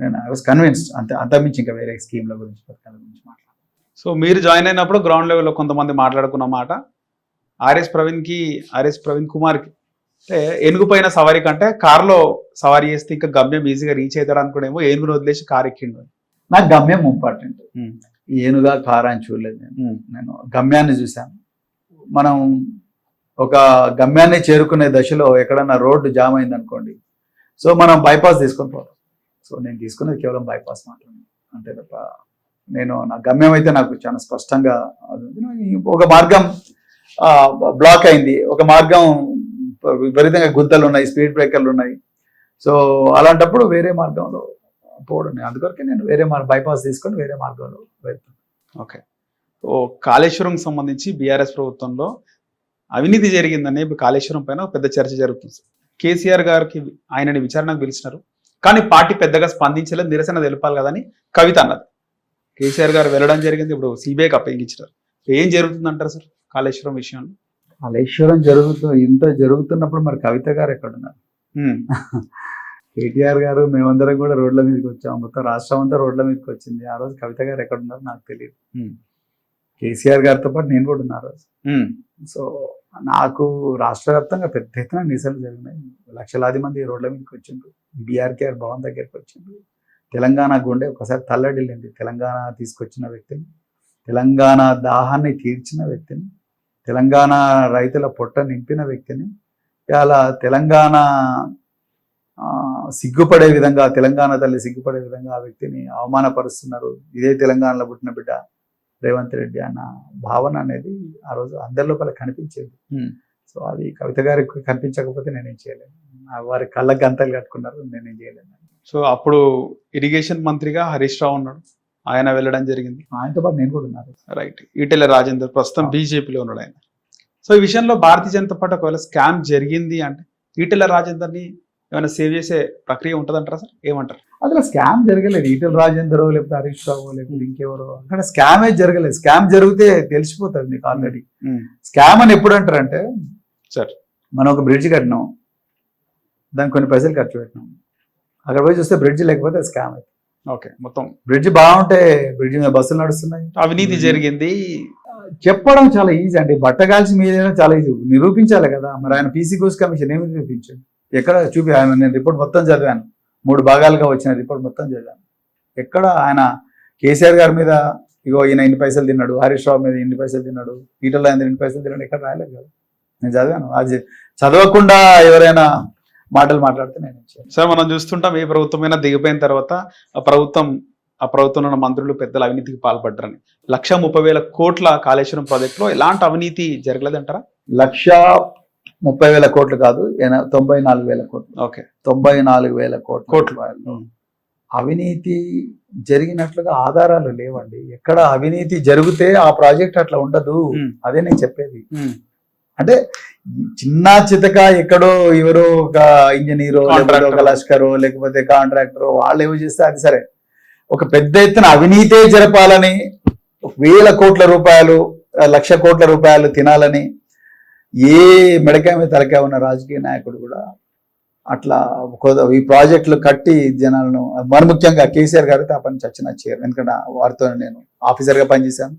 నేను I was convinced అంత అంతమించి ఇంకా వేరే స్కీమ్ల గురించి పథకాల గురించి మాట్లాడాలి సో మీరు జాయిన్ అయినప్పుడు గ్రౌండ్ లెవెల్లో కొంతమంది మాట్లాడుకున్న మాట ఆర్ఎస్ ప్రవీణ్కి ఆర్ఎస్ ప్రవీణ్ కుమార్కి అంటే ఏనుగు పైన సవారీ కంటే కారులో సవారీ చేస్తే ఇంకా గమ్యం ఈజీగా రీచ్ అవుతాడు అనుకునేమో ఏనుగును వదిలేసి కార్ ఎక్కిండు. నాకు గమ్యం ఇంపార్టెంట్ Hmm. ఏనుగా కారా అని చూడలేదు నేను. Hmm. నేను గమ్యాన్ని చూశాను. మనం ఒక గమ్యాన్ని చేరుకునే దశలో ఎక్కడన్నా రోడ్డు జామ్ అయింది అనుకోండి సో మనం బైపాస్ తీసుకొని పోతాం. సో నేను తీసుకున్నది కేవలం బైపాస్ మాత్రమే. అంతే తప్ప నేను నా గమ్యం అయితే నాకు చాలా స్పష్టంగా ఒక మార్గం బ్లాక్ అయింది. ఒక మార్గం విపరీతంగా గుంతలు ఉన్నాయి స్పీడ్ బ్రేకర్లు ఉన్నాయి. సో అలాంటప్పుడు వేరే మార్గంలో పోవడం అందుకొరకే నేను వేరే మార్గం బైపాస్ తీసుకొని వేరే మార్గంలో వెళ్తాను ఓకే. ఓ కాళేశ్వరం సంబంధించి బీఆర్ఎస్ ప్రభుత్వంలో అవినీతి జరిగిందని కాళేశ్వరం పైన ఒక పెద్ద చర్చ జరుగుతుంది. కేసీఆర్ గారికి ఆయనని విచారణకు పిలిచినారు. కానీ పార్టీ పెద్దగా స్పందించలేదు నిరసన తెలపాలి కదని కవిత అన్నది. కేసీఆర్ గారు వెళ్ళడం జరిగింది ఇప్పుడు సిబిఐకి అప్పగించారు. ఏం జరుగుతుంది అంటారు సార్ కాళేశ్వరం విషయంలో? కాళేశ్వరం జరుగుతూ ఇంత జరుగుతున్నప్పుడు మరి కవిత గారు ఎక్కడున్నారు? కేటీఆర్ గారు మేమందరం కూడా రోడ్ల మీదకి వచ్చాం. మొత్తం రాష్ట్రం అంతా రోడ్ల మీదకి వచ్చింది. ఆ రోజు కవిత గారు ఎక్కడున్నారో నాకు తెలియదు. కేసీఆర్ గారితో పాటు నేను కూడా ఉన్నా ఆ రోజు. సో నాకు రాష్ట్ర వ్యాప్తంగా పెద్ద ఎత్తున నిరసనలు జరిగినాయి. లక్షలాది మంది రోడ్ల మీదకి వచ్చిండ్రు. బీఆర్కేఆర్ భవన్ దగ్గరికి వచ్చిండ్రు. తెలంగాణ గుండె ఒకసారి తల్లడిల్లింది. తెలంగాణ తీసుకొచ్చిన వ్యక్తిని తెలంగాణ దాహాన్ని తీర్చిన వ్యక్తిని తెలంగాణ రైతుల పొట్ట నింపిన వ్యక్తిని ఇలా తెలంగాణ సిగ్గుపడే విధంగా తెలంగాణ తల్లి సిగ్గుపడే విధంగా ఆ వ్యక్తిని అవమానపరుస్తున్నారు. ఇదే తెలంగాణలో పుట్టిన బిడ్డ రేవంత్ రెడ్డి అన్న భావన అనేది ఆ రోజు అందరి లోపల కనిపించేది. సో అది కవిత గారికి కనిపించకపోతే నేనేం చేయలేను. వారి కళ్ళ గంతలు కట్టుకున్నారు నేనేం చేయలేను. సో అప్పుడు ఇరిగేషన్ మంత్రిగా హరీష్ రావు ఉన్నాడు. ఆయన వెళ్ళడం జరిగింది. ఆయనతో పాటు నేను కూడా ఉన్నారు రైట్ ఈటెల రాజేందర్ ప్రస్తుతం బీజేపీలో ఉన్నాడు ఆయన. సో ఈ విషయంలో భారతీయ జనతా పార్టీ ఒకవేళ స్కామ్ జరిగింది అంటే ఈటెల రాజేందర్ని ఏమైనా సేవ్ చేసే ప్రక్రియ ఉంటుందంటారా సార్? ఏమంటారు? అందులో స్కామ్ జరగలేదు. ఈటల రాజేందర్ లేకపోతే హరీష్ రావు లేకపోతే ఇంకెవరో. అక్కడ స్కామే జరగలేదు. స్కామ్ జరిగితే తెలిసిపోతుంది మీకు ఆల్రెడీ ఉమ్, స్కామ్ అని ఎప్పుడు అంటారంటే సార్ మనం ఒక బ్రిడ్జ్ కట్టినాం. దానికి కొన్ని పైసలు ఖర్చు పెట్టినాం. అక్కడ పోయి చూస్తే బ్రిడ్జ్ లేకపోతే స్కామ్ ఓకే మొత్తం. బ్రిడ్జ్ బాగుంటే బ్రిడ్జ్ మీద బస్సులు నడుస్తున్నాయి. అవినీతి జరిగింది. చెప్పడం చాలా ఈజీ అండి. బట్టగాల్సి మీద చాలా ఈజీ నిరూపించాలి కదా. మరి ఆయన పీసీ కోర్స్ కమిషన్ ఏమి నిరూపించండి? ఎక్కడ చూపి ఆయన నేను రిపోర్ట్ మొత్తం చదివాను. మూడు భాగాలుగా వచ్చిన రిపోర్ట్ మొత్తం చదివాను. ఎక్కడ ఆయన కేసీఆర్ గారి మీద ఇగో ఈయన ఇన్ని పైసలు తిన్నాడు హరీష్ రావు మీద ఇన్ని పైసలు తిన్నాడు ఈటల ఇన్ని పైసలు తిన్నాడు ఎక్కడ రాయలేదు కదా. నేను చదివాను. అది చదవకుండా ఎవరైనా మాటలు మాట్లాడితే నేను. సార్ మనం చూస్తుంటాం ఏ ప్రభుత్వమైనా దిగిపోయిన తర్వాత ఆ ప్రభుత్వం ఆ ప్రభుత్వంలో ఉన్న మంత్రులు పెద్దల అవినీతికి పాల్పడ్డారని. లక్ష ముప్పై వేల కోట్ల కాళేశ్వరం ప్రాజెక్టులో ఎలాంటి అవినీతి జరగలేదంటారా? లక్ష ముప్పై వేల కోట్లు కాదు తొంభై నాలుగు వేల కోట్లు. ఓకే. తొంభై నాలుగు వేల కోట్ల కోట్లు. అవినీతి జరిగినట్లుగా ఆధారాలు లేవండి. ఎక్కడ అవినీతి జరిగితే ఆ ప్రాజెక్ట్ అట్లా ఉండదు. అదే నేను చెప్పేది. అంటే చిన్న చితక ఎక్కడో ఎవరో ఒక ఇంజనీరో లేకపోతే ఒక. లష్కరో లేకపోతే కాంట్రాక్టరో వాళ్ళు ఏమో చేస్తే అది సరే. ఒక పెద్ద ఎత్తున అవినీతే జరపాలని వేల కోట్ల రూపాయలు లక్ష కోట్ల రూపాయలు తినాలని ఏ మెడకాయ మీద తలకాయ ఉన్న రాజకీయ నాయకుడు కూడా అట్లా ఈ ప్రాజెక్టులు కట్టి జనాలను మరి ముఖ్యంగా కేసీఆర్ గారితో ఆ పని చచ్చిన చేయరు ఎందుకంటే వారితో నేను ఆఫీసర్గా పనిచేశాను.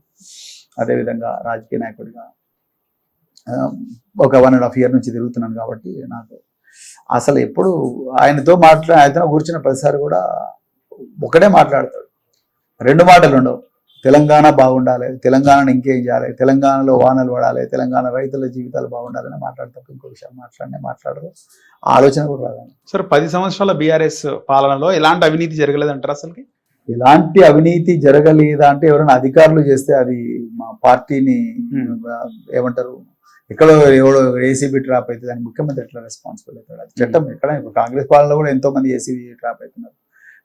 అదేవిధంగా రాజకీయ నాయకుడిగా ఒక వన్ అండ్ హాఫ్ ఇయర్ నుంచి తిరుగుతున్నాను కాబట్టి నాకు అసలు ఎప్పుడు ఆయనతో మాట్లా ఆయనతో కూర్చున్న ప్రతిసారి కూడా ఒకటే మాట్లాడతాడు. రెండు మాటలు ఉండవు. తెలంగాణ బాగుండాలి తెలంగాణను ఇంకేం చేయాలి తెలంగాణలో వానలు పడాలి తెలంగాణ రైతుల జీవితాలు బాగుండాలని మాట్లాడతారు ఇంకో విషయం మాట్లాడనే మాట్లాడరు ఆలోచన కూడా రాదు సార్ పది సంవత్సరాల బీఆర్ఎస్ పాలనలో ఎలాంటి అవినీతి జరగలేదంటారా అసలుకి? ఎలాంటి అవినీతి జరగలేదా అంటే ఎవరైనా అధికారులు చేస్తే అది మా పార్టీని ఏమంటారు? ఎక్కడో ఎవడో ఏసీబీ ట్రాప్ అయితే దానికి ముఖ్యమంత్రి ఎట్లా రెస్పాన్సిబుల్ అవుతాడు? అది చట్టం ఎక్కడ? ఇప్పుడు కాంగ్రెస్ పాలనలో కూడా ఎంతో మంది ఏసీబీ ట్రాప్ అవుతున్నారు.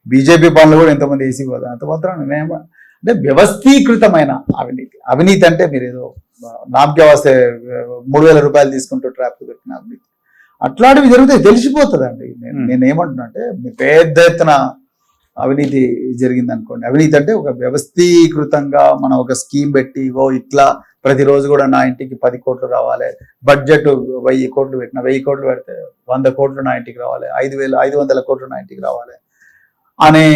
బీజేపీ పాలనలో కూడా ఎంతో మంది ఏసీబీ అవుతారు అంత మాత్రం నేనేమ అంటే వ్యవస్థీకృతమైన అవినీతి. అవినీతి అంటే మీరు ఏదో నామకే వస్తే మూడు వేల రూపాయలు తీసుకుంటూ ట్రాప్ దొరికిన అవినీతి. అట్లాంటివి జరిగితే తెలిసిపోతుందండి. నేను. నేను ఏమంటున్నా అంటే మీ పెద్ద ఎత్తున అవినీతి జరిగింది అనుకోండి అవినీతి అంటే ఒక వ్యవస్థీకృతంగా మనం ఒక స్కీమ్ పెట్టి ఓ ఇట్లా ప్రతిరోజు కూడా నా ఇంటికి పది కోట్లు రావాలి. బడ్జెట్ వెయ్యి కోట్లు పెట్టిన వెయ్యి కోట్లు పెడితే వంద కోట్లు నా ఇంటికి రావాలి. ఐదు వేలు ఐదు వందల కోట్లు నా ఇంటికి రావాలి. అనే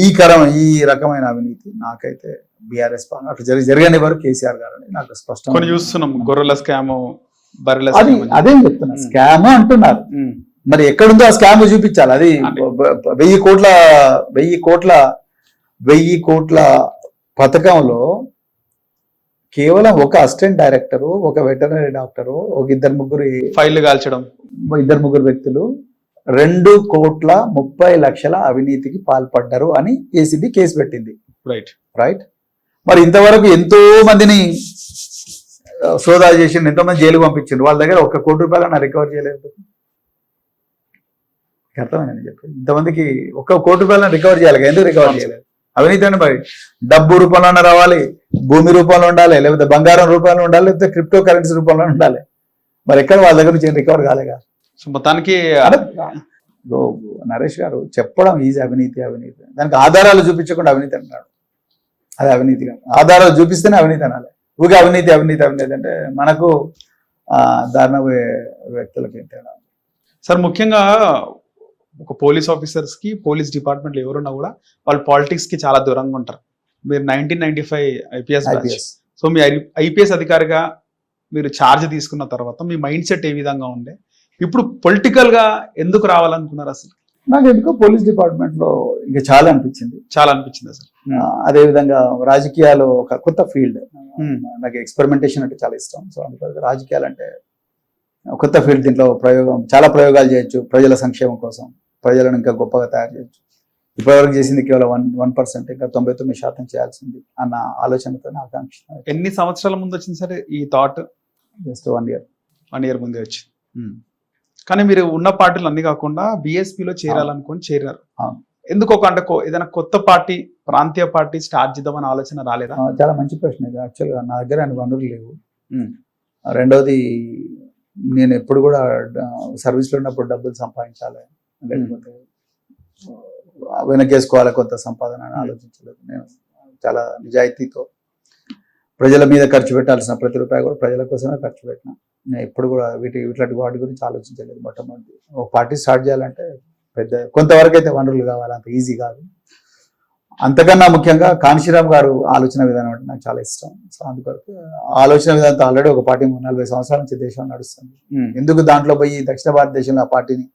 ఈ కరం ఈ రకమైన అవినీతి నాకైతే బీఆర్ఎస్ అట్లా జరిగి జరగని వారు కేసీఆర్ గారు అని నాకు స్పష్టం చూస్తున్నాం. గొర్రెల స్కామ్ బర్రెల అది స్కామ్ అదే చెప్తున్నా. స్కామ్ అంటున్నారు. మరి ఎక్కడుందో ఆ స్కామ్ చూపించాలి. అది వెయ్యి కోట్ల వెయ్యి కోట్ల వెయ్యి కోట్ల పథకంలో కేవలం ఒక అసిస్టెంట్ డైరెక్టరు ఒక వెటనరీ డాక్టరు ఒక ఇద్దరు ముగ్గురు ఫైల్ కాల్చడం. ఇద్దరు ముగ్గురు వ్యక్తులు రెండు కోట్ల ముప్పై లక్షల అవినీతికి పాల్పడ్డారు అని ఏసీబీ కేసు పెట్టింది. రైట్ రైట్ మరి ఇంతవరకు ఎంతో మందిని సోదా చేసి ఎంతో మంది జైలు పంపించిండ్రు. వాళ్ళ దగ్గర ఒక కోటి రూపాయలు రికవర్ చేయలేదు. అర్థమైందని చెప్పి ఇంతమందికి ఒక్క కోటి రూపాయలను రికవర్ చేయాలి ఎందుకు రికవర్ చేయలేదు? అవినీతి అంటే మరి. డబ్బు రూపంలోనే రావాలి భూమి రూపంలో ఉండాలి లేకపోతే బంగారం రూపంలో ఉండాలి లేకపోతే క్రిప్టో కరెన్సీ రూపంలో ఉండాలి. మరి ఎక్కడ వాళ్ళ దగ్గర నుంచి రికవర్ కాలేగా సో మొత్తానికి నరేష్ గారు చెప్పడం ఈజీ అవినీతి అవినీతి. దానికి ఆధారాలు చూపించకుండా అవినీతి అంటున్నాడు. అది అవినీతి కాదు. ఆధారాలు చూపిస్తేనే అవినీతి అనాలి. ఊరికే అవినీతి అవినీతి అవినీతి అంటే మనకు దారుణ వ్యక్తులకి తేడా? సార్ ముఖ్యంగా ఒక పోలీస్ ఆఫీసర్స్కి పోలీస్ డిపార్ట్మెంట్లో ఎవరున్నా కూడా వాళ్ళు పాలిటిక్స్కి చాలా దూరంగా ఉంటారు. మీరు nineteen ninety five IPS. So మీ ఐపీఎస్ అధికారిగా మీరు ఛార్జ్ తీసుకున్న తర్వాత మీ మైండ్ సెట్ ఏ విధంగా ఉండే? ఇప్పుడు పొలిటికల్గా ఎందుకు రావాలనుకున్నారు అసలు? నాకు ఎందుకో పోలీస్ డిపార్ట్మెంట్లో ఇంకా చాలా అనిపించింది. చాలా అనిపించింది అసలు. ఆ, అదే విధంగా రాజకీయాలు ఒక కొత్త ఫీల్డ్ Hmm. నాకు ఎక్స్పెరిమెంటేషన్ అంటే చాలా ఇష్టం. సో అందుకని రాజకీయాలు అంటే కొత్త ఫీల్డ్ దీంట్లో ప్రయోగం చాలా ప్రయోగాలు చేయొచ్చు ప్రజల సంక్షేమం కోసం. ప్రజలను ఇంకా గొప్పగా తయారు చేయొచ్చు. ఇప్పటివరకు చేసింది కేవలం వన్ వన్ పర్సెంట్ ఇంకా తొంభై తొమ్మిది శాతం చేయాల్సింది అన్న ఆలోచనతో ఆకాంక్ష. ఎన్ని సంవత్సరాల ముందు వచ్చింది సరే ఈ thought? Just one year. One year ముందే వచ్చింది కానీ మీరు ఉన్న పార్టీలు అన్ని కాకుండా BSP లో చేరాలనుకొని చేరారు. ఎందుకు ఒక అంటే ఏదైనా కొత్త పార్టీ ప్రాంతీయ పార్టీ స్టార్ట్ చేద్దామని ఆలోచన రాలేదా? చాలా మంచి ప్రశ్న ఇది. యాక్చువల్గా నా దగ్గర అన్ని వనరులు లేవు. రెండవది నేను ఎప్పుడు కూడా సర్వీస్లో ఉన్నప్పుడు డబ్బులు సంపాదించాలి. లేకపోతే వెనకేసుకోవాలి కొంత సంపాదన అని ఆలోచించలేదు. నేను చాలా నిజాయితీతో ప్రజల మీద ఖర్చు పెట్టాల్సిన ప్రతి రూపాయి కూడా ప్రజల కోసమే ఖర్చు పెట్టిన. నేను ఎప్పుడు కూడా వీటి ఇట్లాంటి వాటి గురించి ఆలోచించలేదు మొట్టమొదటి. ఒక పార్టీ స్టార్ట్ చేయాలంటే పెద్ద కొంతవరకు అయితే వనరులు కావాలి అంత ఈజీ కాదు. అంతకన్నా ముఖ్యంగా కాంశీరామ్ గారు ఆలోచన విధానం అంటే నాకు చాలా ఇష్టం. సో అందుకొరకు ఆలోచన విధానంతో ఆల్రెడీ ఒక పార్టీ నలభై సంవత్సరాల నుంచి దేశం నడుస్తుంది. ఎందుకు దాంట్లో పోయి దక్షిణ భారతదేశంలో ఆ పార్టీని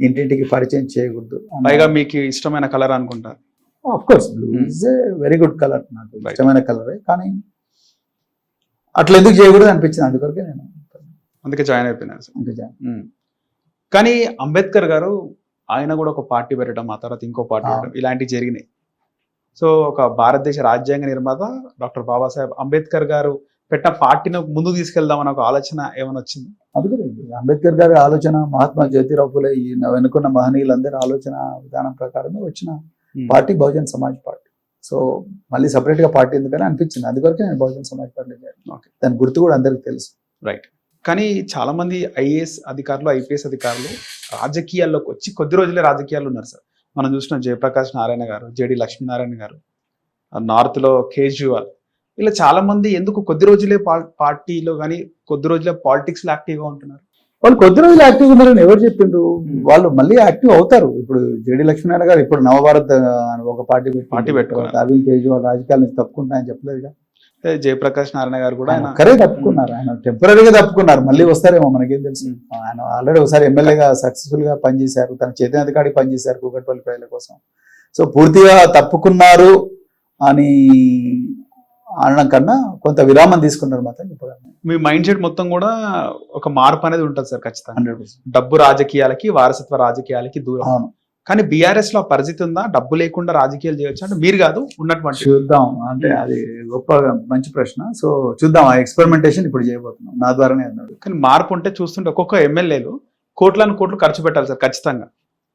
ఇంటింటికి పరిచయం చేయకూడదు పైగా మీకు ఇష్టమైన కలర్ అనుకుంటా of course blue Hmm. Is a very good colour నాకు. ఇష్టమైన కలరే కానీ అట్లా ఎందుకు చేయకూడదు అనిపించింది అందుకొరకే నేను అందుకే జాయిన్ జాయిన్ ఉమ్. కానీ అంబేద్కర్ గారు ఆయన కూడా ఒక పార్టీ పెట్టడం ఆ తర్వాత ఇంకో పార్టీ. పెట్టడం ఇలాంటివి జరిగినాయి సో ఒక భారతదేశ రాజ్యాంగ నిర్మాత డాక్టర్ బాబాసాహెబ్ అంబేద్కర్ గారు పెట్టిన పార్టీని ముందుకు తీసుకెళ్దామని ఒక ఆలోచన ఏమైనా వచ్చింది? అందుకనే అంబేద్కర్ గారి ఆలోచన మహాత్మా జ్యోతిరావు ఫులే ఈ వెనుకున్న మహనీయులందరి ఆలోచన విధానం ప్రకారమే వచ్చిన. Party Bahujan Samaj party. So మళ్ళీ separate గా పార్టీ ఎందుకని అనిపించింది. అందుకొరకే నేను బహుజన్ సమాజ్ పార్టీ. దాని గుర్తు కూడా అందరికి తెలుసు. కానీ చాలా మంది ఐఏఎస్ అధికారులు ఐపీఎస్ అధికారులు రాజకీయాల్లోకి వచ్చి కొద్ది రోజులే రాజకీయాలు ఉన్నారు సార్. మనం చూసిన జయప్రకాష్ నారాయణ గారు జేడి లక్ష్మీనారాయణ గారు నార్త్లో కేజ్రీవాల్ ఇలా చాలా మంది ఎందుకు కొద్ది రోజులే పార్టీలో కానీ కొద్ది రోజులే పాలిటిక్స్లో యాక్టివ్గా ఉంటున్నారు? వాళ్ళు కొద్ది రోజులు యాక్టివ్ ఉన్నారని ఎవరు చెప్పిండ్రు? Hmm. వాళ్ళు మళ్ళీ యాక్టివ్ అవుతారు. ఇప్పుడు జేడి లక్ష్మీనారాయణ గారు ఇప్పుడు నవభారత్ ఒక పార్టీ పార్టీ పెట్టుకున్నారు. అరవింద్ కేజ్రీవాల్ రాజకీయాల నుంచి తప్పుకుంటా అని చెప్పలేదు అదే జయప్రకాష్ నారాయణ గారు కూడా ఆయన ఒక్కరే తప్పుకున్నారు. ఆయన టెంపరీగా తప్పుకున్నారు. మళ్ళీ వస్తారేమో మనకేం తెలుసు. Hmm. ఆయన ఆల్రెడీ ఒకసారి ఎమ్మెల్యేగా సక్సెస్ఫుల్గా పనిచేశారు. తన చైతన్యాధికారి పనిచేశారు కూకట్పల్లి ప్రజల కోసం. సో పూర్తిగా తప్పుకున్నారు అని అనడం కన్నా కొంత విరామం తీసుకున్నారు మాత్రం చెప్పగలను మీ మైండ్ సెట్ మొత్తం కూడా ఒక మార్పు అనేది ఉంటుంది సార్ ఖచ్చితంగా. Hundred percent. డబ్బు రాజకీయాలకి వారసత్వ రాజకీయాలకి దూరం. అవును. కానీ బీఆర్ఎస్లో పరిస్థితి ఉందా? డబ్బు లేకుండా రాజకీయాలు చేయొచ్చు? అంటే మీరు కాదు ఉన్నటువంటి. చూద్దాం. అంటే అది గొప్ప మంచి ప్రశ్న. సో చూద్దాం ఆ ఎక్స్పెరిమెంటేషన్ ఇప్పుడు చేయబోతున్నాం. నా ద్వారానే అన్నాడు. కానీ మార్పు ఉంటే చూస్తుంటే ఒక్కొక్క ఎమ్మెల్యేలు కోట్లను కోట్లు ఖర్చు పెట్టాలి సార్ ఖచ్చితంగా.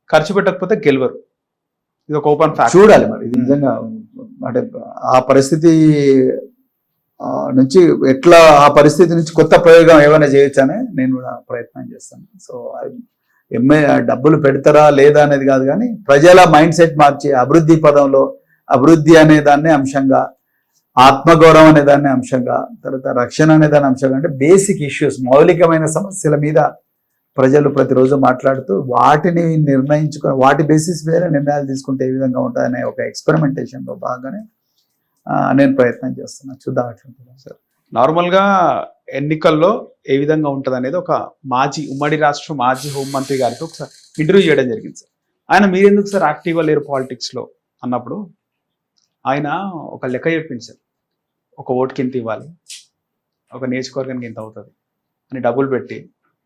ఖర్చు పెట్టకపోతే గెలవరు. ఇది ఒక ఓపెన్ ఫ్యాక్ట్ చూడాలి మరి. ఇది నిజంగా అంటే ఆ పరిస్థితి నుంచి ఎట్లా ఆ పరిస్థితి నుంచి కొత్త ప్రయోగం ఏమైనా చేయొచ్చనే నేను కూడా ప్రయత్నం చేస్తాను. సో ఎంఏ డబ్బులు పెడతారా లేదా అనేది కాదు కానీ ప్రజల మైండ్ సెట్ మార్చి అభివృద్ధి పదంలో అభివృద్ధి అనే దాన్ని అంశంగా ఆత్మగౌరవం అనే దాన్ని అంశంగా తర్వాత రక్షణ అనే దాని అంశంగా అంటే బేసిక్ ఇష్యూస్ మౌలికమైన సమస్యల మీద ప్రజలు ప్రతిరోజు మాట్లాడుతూ వాటిని నిర్ణయించుకొని వాటి బేసిస్ మీద నిర్ణయాలు తీసుకుంటే ఏ విధంగా ఉంటుందనే ఒక ఎక్స్పెరిమెంటేషన్లో బాగానే భాగంగానే నేను ప్రయత్నం చేస్తున్నా. చూద్దాం ఎట్లుంటుందో సార్ నార్మల్గా ఎన్నికల్లో ఏ విధంగా ఉంటుంది అనేది ఒక మాజీ ఉమ్మడి రాష్ట్ర మాజీ హోంమంత్రి గారితో ఒకసారి ఇంటర్వ్యూ చేయడం జరిగింది సార్. ఆయన మీరెందుకు సార్ యాక్టివ్గా లేరు పాలిటిక్స్లో అన్నప్పుడు? ఆయన ఒక లెక్క చెప్పింది సార్. ఒక ఓటుకి ఇంత ఇవ్వాలి. ఒక నియోజకవర్గానికి ఇంత అవుతుంది అని డబ్బులు పెట్టి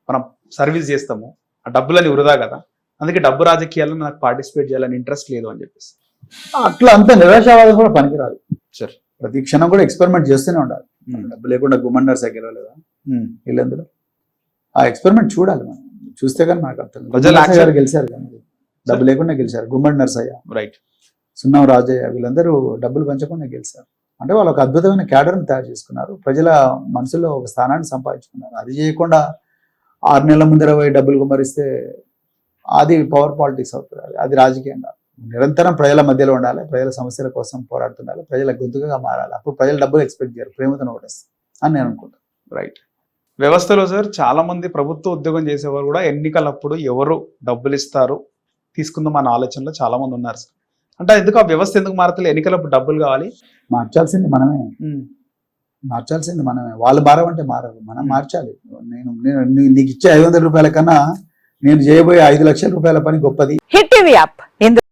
మనం సర్వీస్ చేస్తాము. ఆ డబ్బులని వృధా కదా. అందుకే డబ్బు రాజకీయాల్లో నాకు పార్టిసిపేట్ చేయాలని ఇంట్రెస్ట్ లేదు అని చెప్పేసి. అట్లా అంత నిరాశావాదం కూడా పనికిరాదు. సార్ ప్రతి క్షణం కూడా ఎక్స్పెరిమెంట్ చేస్తూనే ఉండాలి. డబ్బు లేకుండా గుమ్మన్నర్ సైకిల్ లేదా వీళ్ళందరూ ఆ ఎక్స్పెరిమెంట్ చూడాలి మనం. చూస్తే కానీ మనకు అర్థం. ప్రజలు గెలిచారు కానీ. డబ్బు లేకుండా గెలిచారు. గుమ్మడి నరసయ్య రైట్ సున్నం రాజయ్య వీళ్ళందరూ డబ్బులు పంచకుండా గెలిచారు. అంటే వాళ్ళు ఒక అద్భుతమైన క్యాడర్ని తయారు చేసుకున్నారు. ప్రజల మనసులో ఒక స్థానాన్ని సంపాదించుకున్నారు. అది చేయకుండా ఆరు నెలల ముందర పోయి డబ్బులు కుమ్మరిస్తే అది పవర్ పాలిటిక్స్ అవుతుంది అది- అది రాజకీయం కాదు నిరంతరం ప్రజల మధ్యలో ఉండాలి. ప్రజల సమస్యల కోసం పోరాడుతుండాలి. ప్రజల గొంతుగా మారాలి. అప్పుడు ప్రజలు డబ్బులు ఎక్స్పెక్ట్ చేయరు. ప్రేమతో ఓటేస్తారు అని నేను అనుకుంటాను రైట్ వ్యవస్థలో సార్ చాలా మంది ప్రభుత్వ ఉద్యోగం చేసేవారు కూడా ఎన్నికలప్పుడు ఎవరు డబ్బులు ఇస్తారు? తీసుకుందాం అన్న ఆలోచనలో చాలా మంది ఉన్నారు సార్ అంటే ఎందుకు ఆ వ్యవస్థ ఎందుకు మారతలే ఎన్నికలప్పుడు డబ్బులు కావాలి. మార్చాల్సింది మనమే. మార్చాల్సింది మనమే. వాళ్ళు మారవంటే మారరు మనం Hmm. మార్చాలి. నేను నేను నీకు ఇచ్చే ఐదు వందల రూపాయల కన్నా నేను చేయబోయే ఐదు లక్షల రూపాయల పని గొప్పది. Hit TV app.